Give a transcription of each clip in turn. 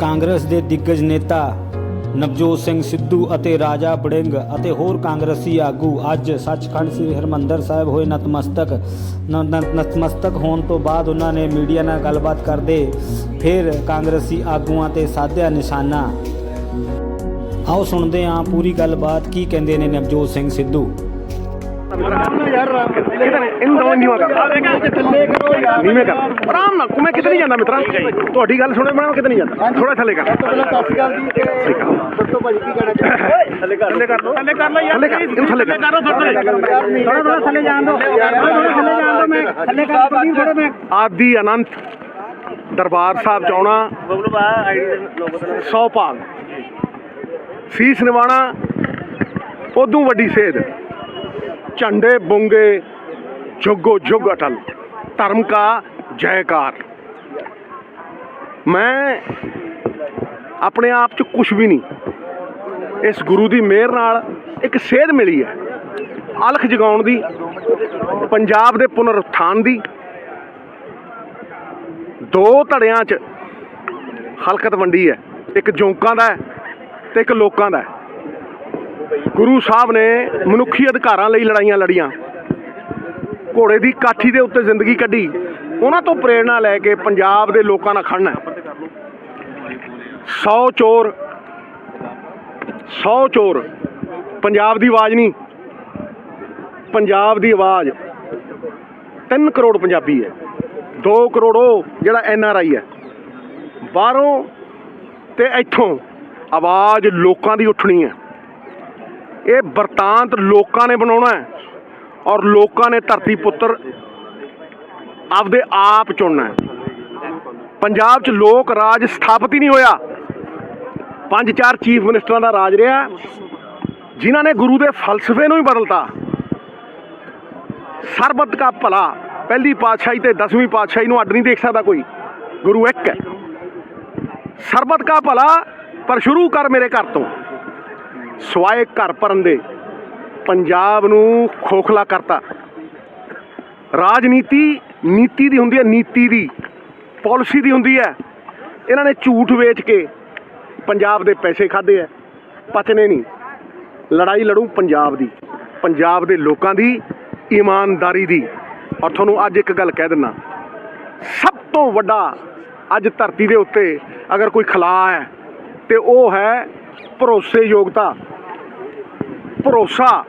ਕਾਂਗਰਸ ਦੇ ਦਿੱਗਜ ਨੇਤਾ ਨਵਜੋਤ ਸਿੰਘ ਸਿੱਧੂ ਅਤੇ ਰਾਜਾ ਬੜਿੰਗ ਅਤੇ ਹੋਰ ਕਾਂਗਰਸੀ ਆਗੂ ਅੱਜ ਸੱਚਖੰਡ ਸ੍ਰੀ ਹਰਮੰਦਰ ਸਾਹਿਬ ਹੋਏ ਨਤਮਸਤਕ ਨਤਮਸਤਕ ਹੋਣ ਤੋਂ ਬਾਅਦ ਉਹਨਾਂ ਨੇ ਮੀਡੀਆ ਨਾਲ ਗੱਲਬਾਤ ਕਰਦੇ ਫਿਰ ਕਾਂਗਰਸੀ ਆਗੂਆਂ ਤੇ ਸਾਧਿਆ ਨਿਸ਼ਾਨਾ। ਆਓ ਸੁਣਦੇ ਹਾਂ ਪੂਰੀ ਗੱਲਬਾਤ, ਕੀ ਕਹਿੰਦੇ ਨੇ ਨਵਜੋਤ ਸਿੰਘ ਸਿੱਧੂ। ਕਿਤੇ ਨੇ ਇਹਨੂੰ ਦਵਾਂ ਨਹੀਂ ਹੋਗਾ ਨੀਵੇਂ ਕਰ ਆਰਾਮ ਨਾਲ ਮੈਂ ਕਿਤੇ ਨਹੀਂ ਜਾਂਦਾ ਮਿੱਤਰਾ ਤੁਹਾਡੀ ਗੱਲ ਸੁਣੇ ਮੈਂ ਕਿਤੇ ਨਹੀਂ ਜਾਂਦਾ ਥੋੜਾ ਥੱਲੇ ਕਰ ਦੱਸੋ ਭਾਜੀ ਕੀ ਕਹਿਣਾ ਥੱਲੇ ਕਰ ਥੱਲੇ ਕਰ ਲੋ ਥੱਲੇ ਕਰ ਲੋ ਯਾਰ ਥੱਲੇ ਕਰ ਇਹਨੂੰ ਥੋੜਾ ਥੋੜਾ ਥੱਲੇ ਜਾਣ ਦੋ ਥੋੜਾ ਥੱਲੇ ਜਾਣ ਦੋ ਮੈਂ ਥੱਲੇ ਕਰ ਪੱਟੀ ਥੋੜਾ ਮੈਂ ਆਦੀ ਅਨੰਤ ਦਰਬਾਰ ਸਾਹਿਬ ਚ ਸੌ ਭਾਗ। ਸੀਸ ਨਿਵਾਣਾ, ਉਦੋਂ ਵੱਡੀ ਸੇਧ। ਝੰਡੇ ਬੁੰਗੇ ਜੁਗੋ ਜੁਗ ਅਟਲ, ਧਰਮ ਕਾ ਜੈਕਾਰ। ਮੈਂ ਆਪਣੇ ਆਪ ਚ ਕੁਝ ਵੀ ਨਹੀਂ। ਇਸ ਗੁਰੂ ਦੀ ਮਿਹਰ ਨਾਲ ਇੱਕ ਸੇਧ ਮਿਲੀ ਹੈ। ਅਲਖ ਜਗਾਉਣ ਦੀ, ਪੰਜਾਬ ਦੇ ਪੁਨਰ ਉਥਾਨ ਦੀ, ਦੋ ਧੜਿਆਂ 'ਚ ਹਲਕਤ ਵੰਡੀ ਹੈ। ਇੱਕ ਜੌਂਕਾਂ ਦਾ ਹੈ ਤੇ ਇੱਕ ਲੋਕਾਂ ਦਾ ਗੁਰੂ ਸਾਹਿਬ ਨੇ ਮਨੁੱਖੀ ਅਧਿਕਾਰਾਂ ਲਈ ਲੜਾਈਆਂ ਲੜੀਆਂ। ਘੋੜੇ ਦੀ ਕਾਠੀ ਦੇ ਉੱਤੇ ਜ਼ਿੰਦਗੀ ਕੱਢੀ। ਉਹਨਾਂ ਤੋਂ ਪ੍ਰੇਰਣਾ ਲੈ ਕੇ ਪੰਜਾਬ ਦੇ ਲੋਕਾਂ ਨਾਲ ਖੜਨਾ ਹੈ। 100 ਚੋਰ 100 ਚੋਰ। ਪੰਜਾਬ ਦੀ ਆਵਾਜ਼ ਨਹੀਂ। ਪੰਜਾਬ ਦੀ ਆਵਾਜ਼। 3 ਕਰੋੜ ਪੰਜਾਬੀ ਹੈ। 2 ਕਰੋੜ ਉਹ ਜਿਹੜਾ ਐਨ ਆਰ ਆਈ ਹੈ। ਬਾਹਰੋਂ ਤੇ ਇੱਥੋਂ ਆਵਾਜ਼ ਲੋਕਾਂ ਦੀ ਉੱਠਣੀ ਹੈ। ਇਹ ਵਰਤਾਂਤ ਲੋਕਾਂ ਨੇ ਬਣਾਉਣਾ ਹੈ ਔਰ ਲੋਕਾਂ ਨੇ ਧਰਤੀ ਪੁੱਤਰ ਆਪਦੇ ਆਪ ਚੁਣਨਾ ਹੈ। ਪੰਜਾਬ 'ਚ ਲੋਕ ਰਾਜ ਸਥਾਪਿਤ ਹੀ ਨਹੀਂ ਹੋਇਆ। ਪੰਜ ਚਾਰ ਚੀਫ ਮਿਨਿਸਟਰਾਂ ਦਾ ਰਾਜ ਰਿਹਾ। ਜਿਨ੍ਹਾਂ ਨੇ ਗੁਰੂ ਦੇ ਫਲਸਫੇ ਨੂੰ ਹੀ ਬਦਲਤਾ। ਸਰਬਤ ਦਾ ਭਲਾ। ਪਹਿਲੀ ਪਾਤਸ਼ਾਹੀ ਤੇ 10ਵੀਂ ਪਾਤਸ਼ਾਹੀ ਨੂੰ ਅੱਡ ਨਹੀਂ ਦੇਖ ਸਕਦਾ ਕੋਈ। ਗੁਰੂ ਇੱਕ ਹੈ। ਸਰਬਤ ਦਾ ਭਲਾ, ਪਰ ਸ਼ੁਰੂ ਕਰ ਮੇਰੇ ਘਰ ਤੋਂ। ਸਵਾਏ ਘਰ ਭਰਨ ਦੇ ਪੰਜਾਬ ਨੂੰ ਖੋਖਲਾ ਕਰਤਾ। ਰਾਜਨੀਤੀ ਨੀਤੀ ਦੀ ਹੁੰਦੀ ਹੈ, ਨੀਤੀ ਦੀ, ਪਾਲਿਸੀ ਦੀ ਹੁੰਦੀ ਹੈ। ਇਹਨਾਂ ਨੇ ਝੂਠ ਵੇਚ ਕੇ ਪੰਜਾਬ ਦੇ ਪੈਸੇ ਖਾਦੇ ਆ ਪਚਨੇ ਨਹੀਂ। ਲੜਾਈ ਲੜੂ ਪੰਜਾਬ ਦੀ, ਪੰਜਾਬ ਦੇ ਲੋਕਾਂ ਦੀ, ਇਮਾਨਦਾਰੀ ਦੀ। ਔਰ ਤੁਹਾਨੂੰ ਅੱਜ ਇੱਕ ਗੱਲ ਕਹਿ ਦਿੰਨਾ ਸਭ ਤੋਂ ਵੱਡਾ ਅੱਜ ਧਰਤੀ ਦੇ ਉੱਤੇ ਅਗਰ ਕੋਈ ਖਲਾ ਹੈ, ਤੇ ਉਹ ਹੈ ਭਰੋਸੇਯੋਗਤਾ, ਭਰੋਸਾ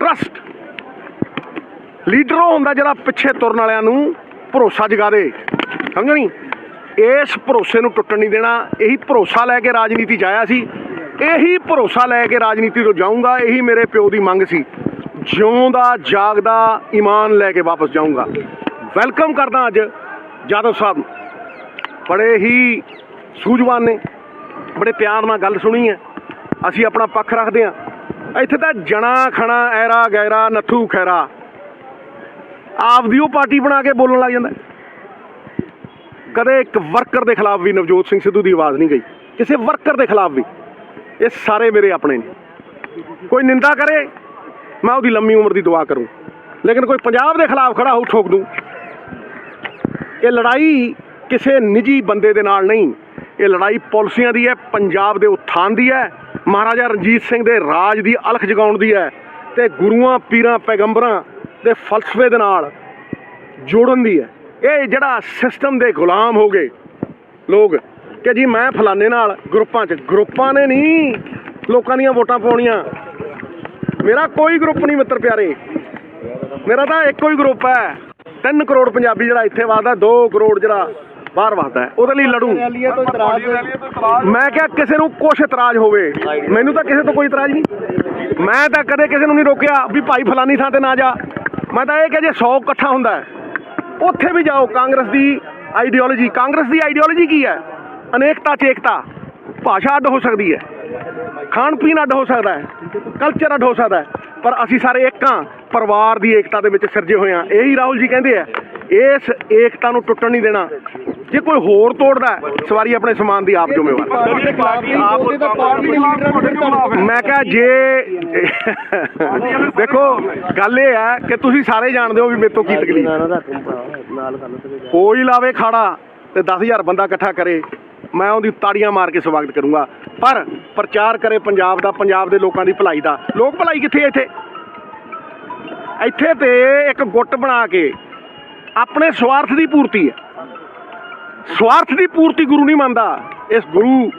ਟਰਸਟ ਲੀਡਰ ਉਹ ਹੁੰਦਾ ਜਿਹੜਾ ਪਿੱਛੇ ਤੁਰਨ ਵਾਲਿਆਂ ਨੂੰ ਭਰੋਸਾ ਜਗਾ ਦੇ। ਸਮਝੋ ਨਹੀਂ ਇਸ ਭਰੋਸੇ ਨੂੰ ਟੁੱਟਣ ਨਹੀਂ ਦੇਣਾ। ਇਹੀ ਭਰੋਸਾ ਲੈ ਕੇ ਰਾਜਨੀਤੀ 'ਚ ਆਇਆ ਸੀ। ਇਹੀ ਭਰੋਸਾ ਲੈ ਕੇ ਰਾਜਨੀਤੀ ਤੋਂ ਜਾਊਂਗਾ। ਇਹੀ ਮੇਰੇ ਪਿਓ ਦੀ ਮੰਗ ਸੀ। ਜਿਉਂਦਾ, ਜਾਗਦਾ, ਈਮਾਨ ਲੈ ਕੇ ਵਾਪਸ ਜਾਊਂਗਾ। ਵੈਲਕਮ ਕਰਦਾ ਅੱਜ ਜਾਦਵ ਸਾਹਿਬ। ਬੜੇ ਹੀ ਸੂਝਵਾਨ ਨੇ। ਬੜੇ ਪਿਆਰ ਨਾਲ ਗੱਲ ਸੁਣੀ ਹੈ। ਅਸੀਂ ਆਪਣਾ ਪੱਖ ਰੱਖਦੇ ਹਾਂ। ਇੱਥੇ ਤਾਂ ਜਣਾ ਖਣਾ, ਐਰਾ ਗੈਰਾ, ਨੱਥੂ ਖੈਰਾ। ਆਪਦੀ ਉਹ ਪਾਰਟੀ ਬਣਾ ਕੇ ਬੋਲਣ ਲੱਗ ਜਾਂਦਾ। ਕਦੇ ਇੱਕ ਵਰਕਰ ਦੇ ਖਿਲਾਫ ਵੀ ਨਵਜੋਤ ਸਿੰਘ ਸਿੱਧੂ ਦੀ ਆਵਾਜ਼ ਨਹੀਂ ਗਈ। ਕਿਸੇ ਵਰਕਰ ਦੇ ਖਿਲਾਫ ਵੀ। ਇਹ ਸਾਰੇ ਮੇਰੇ ਆਪਣੇ ਨੇ। ਕੋਈ ਨਿੰਦਾ ਕਰੇ, ਮੈਂ ਉਹਦੀ ਲੰਮੀ ਉਮਰ ਦੀ ਦੁਆ ਕਰੂੰ। ਲੇਕਿਨ ਕੋਈ ਪੰਜਾਬ ਦੇ ਖਿਲਾਫ ਖੜਾ ਹੋ ਠੋਕ ਦੂੰ। ਇਹ ਲੜਾਈ ਕਿਸੇ ਨਿੱਜੀ ਬੰਦੇ ਦੇ ਨਾਲ ਨਹੀਂ। ਇਹ ਲੜਾਈ ਪਾਲਿਸੀਆਂ ਦੀ ਹੈ, ਪੰਜਾਬ ਦੇ ਉਥਾਨ ਦੀ ਹੈ। ਮਹਾਰਾਜਾ ਰਣਜੀਤ ਸਿੰਘ ਦੇ ਰਾਜ ਦੀ ਅਲਖ ਜਗਾਉਣ ਦੀ ਹੈ ਤੇ ਗੁਰੂਆਂ, ਪੀਰਾਂ, ਪੈਗੰਬਰਾਂ ਦੇ ਫਲਸਫੇ ਦੇ ਨਾਲ ਜੋੜਨ ਦੀ ਹੈ। ਇਹ ਜਿਹੜਾ ਸਿਸਟਮ ਦੇ ਗੁਲਾਮ ਹੋ ਗਏ ਲੋਕ ਕਿ ਜੀ ਮੈਂ ਫਲਾਣੇ ਨਾਲ ਗਰੁੱਪਾਂ 'ਚ, ਗਰੁੱਪਾਂ ਨੇ ਨਹੀਂ, ਲੋਕਾਂ ਦੀਆਂ ਵੋਟਾਂ ਪਾਉਣੀਆਂ। ਮੇਰਾ ਕੋਈ ਗਰੁੱਪ ਨਹੀਂ ਮਿੱਤਰ ਪਿਆਰੇ। ਮੇਰਾ ਤਾਂ ਇੱਕੋ ਹੀ ਗਰੁੱਪ ਹੈ। 3 ਕਰੋੜ ਪੰਜਾਬੀ ਜਿਹੜਾ ਇੱਥੇ ਵਸਦਾ 2 ਕਰੋੜ ਜਿਹੜਾ ਬਾਹਰ ਵਸਦਾ ਹੈ। ਉਹਦੇ ਲਈ ਲੜੂ। ਰੈਲੀਆਂ ਤੋਂ ਇਤਰਾਜ਼ ਮੈਂ ਕਿਹਾ ਕਿਸੇ ਨੂੰ ਕੁਛ ਇਤਰਾਜ਼ ਹੋਵੇ। ਮੈਨੂੰ ਤਾਂ ਕਿਸੇ ਤੋਂ ਕੋਈ ਇਤਰਾਜ਼ ਨਹੀਂ। ਮੈਂ ਤਾਂ ਕਦੇ ਕਿਸੇ ਨੂੰ ਨਹੀਂ ਰੋਕਿਆ ਵੀ ਭਾਈ ਫਲਾਨੀ ਥਾਂ ਤੇ ਨਾ ਜਾ। ਮੈਂ ਤਾਂ ਇਹ ਕਿਹਾ ਜੇ 100 ਇਕੱਠਾ ਹੁੰਦਾ ਹੈ, ਉੱਥੇ ਵੀ ਜਾਓ। ਕਾਂਗਰਸ ਦੀ ਆਈਡੀਓਲੋਜੀ ਕਾਂਗਰਸ ਦੀ ਆਈਡੀਓਲੋਜੀ ਕੀ ਹੈ? ਅਨੇਕਤਾ ਚ ਏਕਤਾ ਭਾਸ਼ਾ ਅੱਡ ਹੋ ਸਕਦੀ ਹੈ। ਖਾਣ ਪੀਣ ਅੱਡ ਹੋ ਸਕਦਾ ਹੈ। ਕਲਚਰ ਅੱਡ ਹੋ ਸਕਦਾ ਹੈ। ਪਰ ਅਸੀਂ ਸਾਰੇ ਇੱਕ ਹਾਂ। ਪਰਿਵਾਰ ਦੀ ਏਕਤਾ ਦੇ ਵਿੱਚ ਸਿਰਜੇ ਹੋਏ ਹਾਂ। ਇਹੀ ਰਾਹੁਲ ਜੀ ਕਹਿੰਦੇ ਆ ਇਸ ਏਕਤਾ ਨੂੰ ਟੁੱਟਣ ਨਹੀਂ ਦੇਣਾ। ਜੇ ਕੋਈ ਹੋਰ ਤੋੜਦਾ ਹੈ, ਸਵਾਰੀ ਆਪਣੇ ਸਮਾਨ ਦੀ ਆਪ ਜ਼ਿੰਮੇਵਾਰ ਮੈਂ ਕਿਹਾ ਜੇ ਦੇਖੋ ਗੱਲ ਇਹ ਹੈ ਕਿ ਤੁਸੀਂ ਸਾਰੇ ਜਾਣਦੇ ਹੋ ਵੀ ਮੇਰੇ ਤੋਂ ਕੀ ਤਕਲੀਫ ਹੈ। ਕੋਈ ਲਾਵੇ ਖਾੜਾ ਤੇ 10000 ਬੰਦਾ ਇਕੱਠਾ ਕਰੇ ਮੈਂ ਉਹਦੀ ਤਾੜੀਆਂ ਮਾਰ ਕੇ ਸਵਾਗਤ ਕਰੂੰਗਾ। ਪਰ ਪ੍ਰਚਾਰ ਕਰੇ ਪੰਜਾਬ ਦਾ ਪੰਜਾਬ ਦੇ ਲੋਕਾਂ ਦੀ ਭਲਾਈ ਦਾ। ਲੋਕ ਭਲਾਈ ਕਿੱਥੇ ਹੈ ਇੱਥੇ? ਇੱਥੇ ਤੇ ਇੱਕ ਗੁੱਟ ਬਣਾ ਕੇ ਆਪਣੇ ਸਵਾਰਥ ਦੀ ਪੂਰਤੀ ਹੈ। ਸਵਾਰਥ ਦੀ ਪੂਰਤੀ ਗੁਰੂ ਨਹੀਂ ਮੰਨਦਾ। ਇਸ ਗੁਰੂ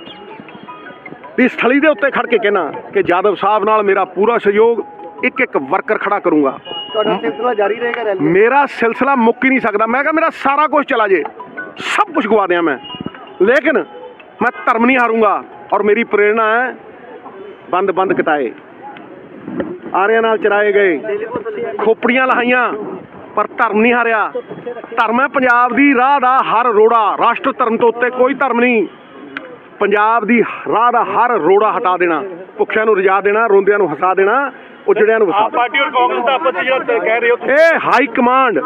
ਦੀ ਸਥਲੀ ਦੇ ਉੱਤੇ ਖੜ ਕੇ ਕਹਿਣਾ ਕਿ ਜਾਦਵ ਸਾਹਿਬ ਨਾਲ ਮੇਰਾ ਪੂਰਾ ਸਹਿਯੋਗ ਇੱਕ ਇੱਕ ਵਰਕਰ ਖੜਾ ਕਰੂੰਗਾ। ਤੁਹਾਡਾ ਸਿਲਸਿਲਾ ਜਾਰੀ ਰਹੇਗਾ ਰੈਲੀ ਮੇਰਾ ਸਿਲਸਿਲਾ ਮੁੱਕ ਹੀ ਨਹੀਂ ਸਕਦਾ। ਮੈਂ ਕਿਹਾ ਮੇਰਾ ਸਾਰਾ ਕੁਝ ਚਲਾ ਜੇ। ਸਭ ਕੁਝ ਗਵਾ ਦਿਆਂ ਮੈਂ। ਲੇਕਿਨ ਮੈਂ ਧਰਮ ਨਹੀਂ ਹਾਰੂੰਗਾ ਔਰ ਮੇਰੀ ਪ੍ਰੇਰਣਾ ਹੈ ਬੰਦ ਬੰਦ ਕਟਾਏ। ਆਰਿਆਂ ਨਾਲ ਚਰਾਏ ਗਏ। ਖੋਪੜੀਆਂ ਲਹਾਈਆਂ। ਪਰ ਧਰਮ ਨਹੀਂ ਹਾਰਿਆ। ਧਰਮ ਹੈ ਪੰਜਾਬ ਦੀ ਰਾਹ ਦਾ ਹਰ ਰੋੜਾ। ਰਾਸ਼ਟਰ ਧਰਮ ਤੋਂ ਉੱਤੇ ਕੋਈ ਧਰਮ ਨਹੀਂ। ਪੰਜਾਬ ਦੀ ਰਾਹ ਦਾ ਹਰ ਰੋੜਾ ਹਟਾ ਦੇਣਾ। ਭੁੱਖਿਆਂ ਨੂੰ ਰਜਾ ਦੇਣਾ ਰੋਂਦਿਆਂ ਨੂੰ ਹਸਾ ਦੇਣਾ ਉਜੜਿਆਂ ਨੂੰ ਵਸਾ ਦੇਣਾ ਪਾਰਟੀ ਔਰ ਕਾਂਗਰਸ ਦਾ ਆਪਸ ਵਿੱਚ ਜਿਹੜਾ ਕਹਿ ਰਹੇ ਹੋ। ਇਹ ਹਾਈ ਕਮਾਂਡ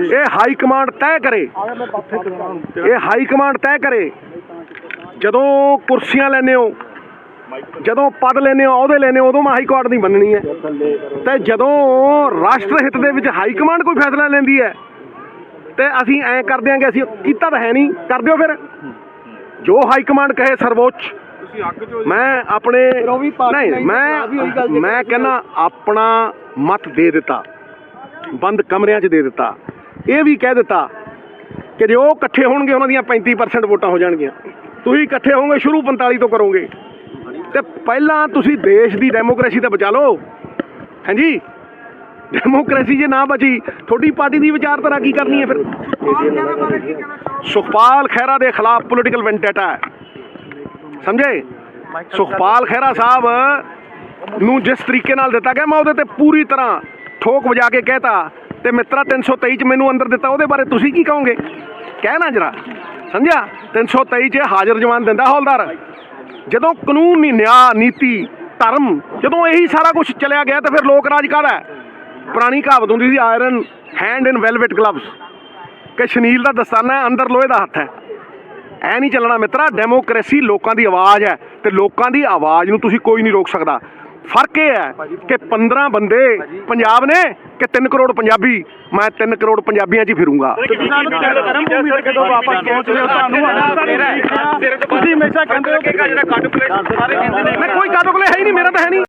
ਇਹ ਹਾਈ ਕਮਾਂਡ ਤੈਅ ਕਰੇ। ਇਹ ਹਾਈ ਕਮਾਂਡ ਤੈਅ ਕਰੇ। ਜਦੋਂ ਕੁਰਸੀਆਂ ਲੈਨੇ ਹੋ ਜਦੋਂ ਪਦ ਲੈਨੇ ਹੋ ਅਹੁਦੇ ਲੈਨੇ ਹੋ ਉਦੋਂ ਮੈਂ ਹਾਈ ਕੋਰਟ ਦੀ ਮੰਨਣੀ ਹੈ। ਤੇ ਜਦੋਂ ਰਾਸ਼ਟਰ ਹਿੱਤ ਦੇ ਵਿੱਚ ਹਾਈ ਕਮਾਂਡ ਕੋਈ ਫੈਸਲਾ ਲੈਂਦੀ ਹੈ ਤੇ ਅਸੀਂ ਐਂ ਕਰ ਦਿਆਂਗੇ ਅਸੀਂ ਕੀਤਾ ਤਾਂ ਹੈ ਨਹੀਂ ਕਰ ਦਿਓ ਫਿਰ। ਜੋ ਹਾਈ ਕਮਾਂਡ ਕਹੇ ਸਰਵੋੱਚ ਮੈਂ ਆਪਣੇ ਨਹੀਂ ਮੈਂ ਮੈਂ ਕਹਿੰਦਾ ਆਪਣਾ ਮਤ ਦੇ ਦਿੱਤਾ ਬੰਦ ਕਮਰਿਆਂ 'ਚ ਦੇ ਦਿੱਤਾ। ਇਹ ਵੀ ਕਹਿ ਦਿੱਤਾ ਕਿ ਜੇ ਉਹ ਇਕੱਠੇ ਹੋਣਗੇ ਉਹਨਾਂ ਦੀਆਂ 35% ਵੋਟਾਂ ਹੋ ਜਾਣਗੀਆਂ। ਤੁਸੀਂ ਇਕੱਠੇ ਹੋਵੋਗੇ ਸ਼ੁਰੂ 45 ਤੋਂ ਕਰੋਗੇ। ਤੇ ਪਹਿਲਾਂ ਤੁਸੀਂ ਦੇਸ਼ ਦੀ ਡੈਮੋਕ੍ਰੇਸੀ ਤਾਂ ਬਚਾ ਲਓ। ਹਾਂਜੀ ਡੈਮੋਕ੍ਰੇਸੀ ਜੇ ਨਾ ਬਚੀ, ਤੁਹਾਡੀ ਪਾਰਟੀ ਦੀ ਵਿਚਾਰਧਾਰਾ ਕੀ ਕਰਨੀ ਹੈ ਫਿਰ? ਸੁਖਪਾਲ ਖਹਿਰਾ ਦੇ ਖਿਲਾਫ ਪੋਲੀਟੀਕਲ ਵੈਂਡੇਟਾ ਹੈ। ਸਮਝੇ? ਸੁਖਪਾਲ ਖਹਿਰਾ ਸਾਹਿਬ ਨੂੰ ਜਿਸ ਤਰੀਕੇ ਨਾਲ ਦਿੱਤਾ ਗਿਆ, ਮੈਂ ਉਹਦੇ ਤੇ ਪੂਰੀ ਤਰ੍ਹਾਂ ਠੋਕ ਵਜਾ ਕੇ ਕਹਿਤਾ ਤੇ ਮਿੱਤਰਾ 323 ਚ ਮੈਨੂੰ ਅੰਦਰ ਦਿੱਤਾ, ਉਹਦੇ ਬਾਰੇ ਤੁਸੀਂ ਕੀ ਕਹੋਗੇ? ਕਹਿਣਾ ਜਰਾ। ਸਮਝਿਆ? 323 ਚ ਹਾਜ਼ਰ ਜਵਾਨ ਦਿੰਦਾ ਹੌਲਦਾਰ। ਜਦੋਂ ਕਾਨੂੰਨ ਨਹੀਂ ਨਿਆਂ, ਨੀਤੀ, ਧਰਮ, ਜਦੋਂ ਇਹੀ ਸਾਰਾ ਕੁਝ ਚਲਿਆ ਗਿਆ ਤਾਂ ਫਿਰ ਲੋਕ ਰਾਜ ਕਾਹਦਾ ਪੁਰਾਣੀ ਕਹਾਵਤ ਹੁੰਦੀ ਸੀ iron hand in velvet gloves ਕਿ ਸ਼ਨੀਲ ਦਾ ਦਸਤਾਨਾ ਹੈ, ਅੰਦਰ ਲੋਹੇ ਦਾ ਹੱਥ ਹੈ। ਐ ਨਹੀਂ ਚੱਲਣਾ ਮਿੱਤਰਾ ਡੈਮੋਕ੍ਰੇਸੀ ਲੋਕਾਂ ਦੀ ਆਵਾਜ਼ ਹੈ ਤੇ ਲੋਕਾਂ ਦੀ ਆਵਾਜ਼ ਨੂੰ ਤੁਸੀਂ ਕੋਈ ਨਹੀਂ ਰੋਕ ਸਕਦਾ। ਫ਼ਰਕ ਇਹ ਹੈ ਕਿ 15 ਬੰਦੇ ਪੰਜਾਬ ਨੇ ਕਿ 3 ਕਰੋੜ ਪੰਜਾਬੀ ਮੈਂ 3 ਕਰੋੜ ਪੰਜਾਬੀਆਂ 'ਚ ਹੀ ਫਿਰੂੰਗਾ ਕਰਮ ਭੂਮੀ ਤੇ ਕਦੋਂ ਵਾਪਸ ਪਹੁੰਚ ਰਹੇ ਹੋ ਤੁਹਾਨੂੰ ਤੁਸੀਂ ਹਮੇਸ਼ਾ ਕਹਿੰਦੇ ਹੋ ਕਿ ਜਿਹੜਾ ਕੱਟ ਪਲੇਟ ਸਾਰੇ ਕਹਿੰਦੇ ਨੇ ਮੈਂ ਕੋਈ ਕਾਟੋਕਲੇ ਹੈ ਹੀ ਨਹੀਂ ਮੇਰਾ ਤਾਂ ਹੈ ਨਹੀਂ